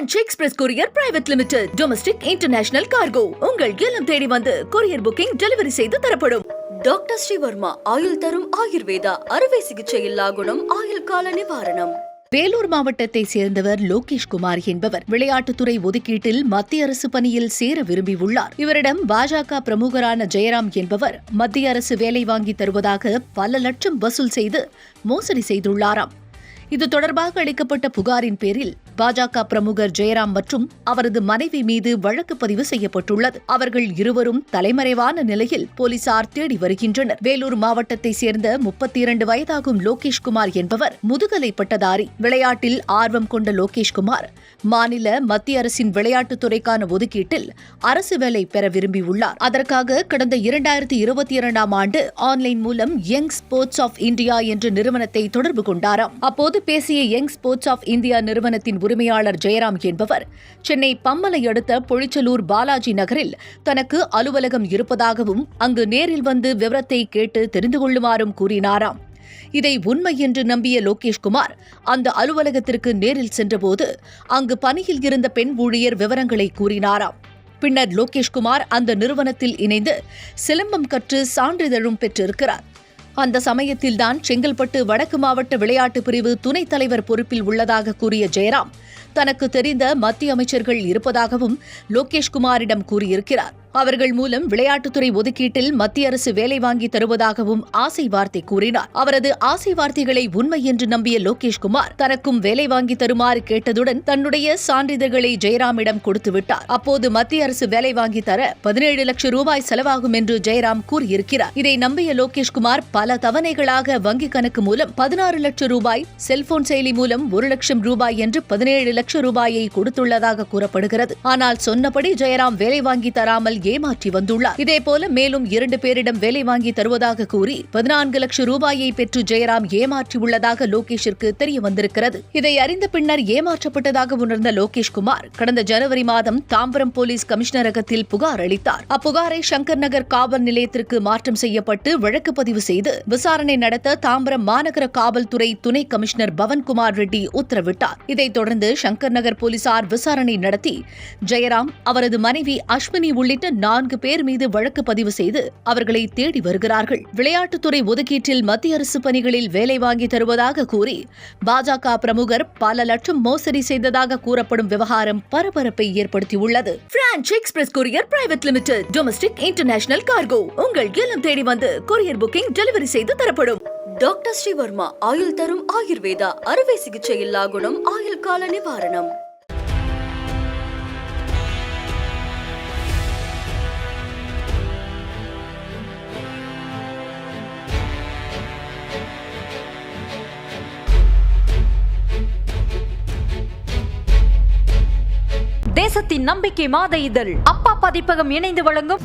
Franch express courier private limited domestic international cargo உங்கள் இல்லம் தேடி வந்து கொரியர் புக்கிங் டெலிவரி செய்து தரப்படும். டாக்டர் ஸ்ரீவர்மா ஆயுள் தரும் ஆயுர்வேதா அறுவை சிகிச்சை இல்லா குணம் ஆயுள் கால நிவாரணம். வேலூர் மாவட்டத்தை சேர்ந்தவர் லோகேஷ் குமார் என்பவர் விளையாட்டுத்துறை ஒதுக்கீட்டில் மத்திய அரசு பணியில் சேர விரும்பியுள்ளார் இவரிடம் பாஜக பிரமுகரான ஜெயராம் என்பவர் மத்திய அரசு வேலை வாங்கி தருவதாக பல லட்சம் வசூல் செய்து மோசடி செய்துள்ளாராம். இது தொடர்பாக அளிக்கப்பட்ட புகாரின் பேரில் பாஜக பிரமுகர் ஜெயராம் மற்றும் அவரது மனைவி மீது வழக்கு பதிவு செய்யப்பட்டுள்ளது. அவர்கள் இருவரும் தலைமறைவான நிலையில் போலீசார் தேடி வருகின்றனர். வேலூர் மாவட்டத்தை சேர்ந்த முப்பத்தி இரண்டு வயதாகும் லோகேஷ்குமார் என்பவர் முதுகலை பட்டதாரி விளையாட்டில் ஆர்வம் கொண்ட லோகேஷ்குமார் மாநில மத்திய அரசின் விளையாட்டுத்துறைக்கான ஒதுக்கீட்டில் அரசு வேலை பெற விரும்பியுள்ளார். அதற்காக கடந்த இரண்டாயிரத்தி இருபத்தி இரண்டாம் ஆண்டு ஆன்லைன் மூலம் யங் ஸ்போர்ட்ஸ் ஆஃப் இந்தியா என்ற நிறுவனத்தை தொடர்பு கொண்டாராம். அப்போது பேசிய யங் ஸ்போர்ட்ஸ் ஆஃப் இந்தியா நிறுவனத்தின் உரிமையாளர் ஜெயராம் என்பவர். சென்னை பம்மலை அடுத்த பொழிச்சலூர் பாலாஜி நகரில் தனக்கு அலுவலகம் இருப்பதாகவும் அங்கு நேரில் வந்து விவரத்தை கேட்டு தெரிந்து கொள்ளுமாறும் கூறினாராம். இதை உண்மை என்று நம்பிய லோகேஷ்குமார் அந்த அலுவலகத்திற்கு நேரில் சென்றபோது அங்கு பணியில் இருந்த பெண் ஊழியர் விவரங்களை கூறினாராம். பின்னர் லோகேஷ்குமார் அந்த நிறுவனத்தில் இணைந்து சிலம்பம் கற்று சான்றிதழும் பெற்றிருக்கிறார். அந்த சமயத்தில்தான் செங்கல்பட்டு வடக்கு மாவட்ட விளையாட்டு பிரிவு துணைத் தலைவர் பொறுப்பில் உள்ளதாக கூறிய ஜெயராம். தனக்கு தெரிந்த மத்திய அமைச்சர்கள் இருப்பதாகவும் லோகேஷ்குமாரிடம் கூறியிருக்கிறார். அவர்கள் மூலம் விளையாட்டுத்துறை ஒதுக்கீட்டில் மத்திய அரசு வேலை வாங்கி தருவதாகவும் ஆசை வார்த்தை கூறினார். அவரது ஆசை வார்த்தைகளை உண்மை என்று நம்பிய லோகேஷ்குமார் தனக்கும் வேலை வாங்கி தருமாறு கேட்டதுடன் தன்னுடைய சான்றிதழ்களை ஜெயராமிடம் கொடுத்து விட்டார். அப்போது மத்திய அரசு வேலை வாங்கி தர பதினேழு லட்சம் ரூபாய் செலவாகும் என்று ஜெயராம் கூறியிருக்கிறார். இதை நம்பிய லோகேஷ்குமார் பல தவணைகளாக வங்கிக் கணக்கு மூலம் பதினாறு லட்சம் ரூபாய் செல்போன் செயலி மூலம் ஒரு லட்சம் ரூபாய் என்று பதினேழு லட்சம் ரூபாயை கொடுத்துள்ளதாக கூறப்படுகிறது. ஆனால் சொன்னபடி ஜெயராம் வேலை வாங்கி தராமல் ஏமாற்றி வந்துள்ளார். இதேபோல மேலும் இரண்டு பேரிடம் வேலை வாங்கி தருவதாக கூறி பதினான்கு லட்சம் ரூபாயை பெற்று ஜெயராம் ஏமாற்றியுள்ளதாக லோகேஷிற்கு தெரிய வந்திருக்கிறது. இதை அறிந்த பின்னர் ஏமாற்றப்பட்டதாக உணர்ந்த லோகேஷ்குமார் கடந்த ஜனவரி மாதம் தாம்பரம் போலீஸ் கமிஷனரகத்தில் புகார் அளித்தார். அப்புகாரை சங்கர் நகர் காவல் நிலையத்திற்கு மாற்றம் செய்யப்பட்டு வழக்கு பதிவு செய்து விசாரணை நடத்த தாம்பரம் மாநகர காவல்துறை துணை கமிஷனர் பவன்குமார் ரெட்டி உத்தரவிட்டார். இதைத் தொடர்ந்து சங்கர் நகர் போலீசார் விசாரணை நடத்தி ஜெயராம் அவரது மனைவி அஸ்வினி உள்ளிட்ட நான்கு பேர் மீது வழக்கு பதிவு செய்து அவர்களை தேடி வருகிறார்கள். விளையாட்டுத்துறை ஒதுக்கீட்டில் மத்திய அரசு பணிகளில் வேலை வாங்கி தருவதாக கூறி பாஜக பிரமுகர் பல லட்சம் மோசடி செய்ததாக கூறப்படும் விவகாரம் பரபரப்பை ஏற்படுத்தியுள்ளது. Franch express courier private limited domestic international cargo உங்கள் இல்லம் தேடி வந்து கொரியர் புக்கிங் டெலிவரி செய்து தரப்படும். டாக்டர் ஸ்ரீவர்மா ஆயுள் தரும் ஆயுர்வேதா அறுவை சிகிச்சை இல்லா குணம் ஆயுள் கால நிவாரணம். தேசத்தின் நம்பிக்கை மாத இதழ். அப்பா பதிப்பகம் இணைந்து வழங்கும்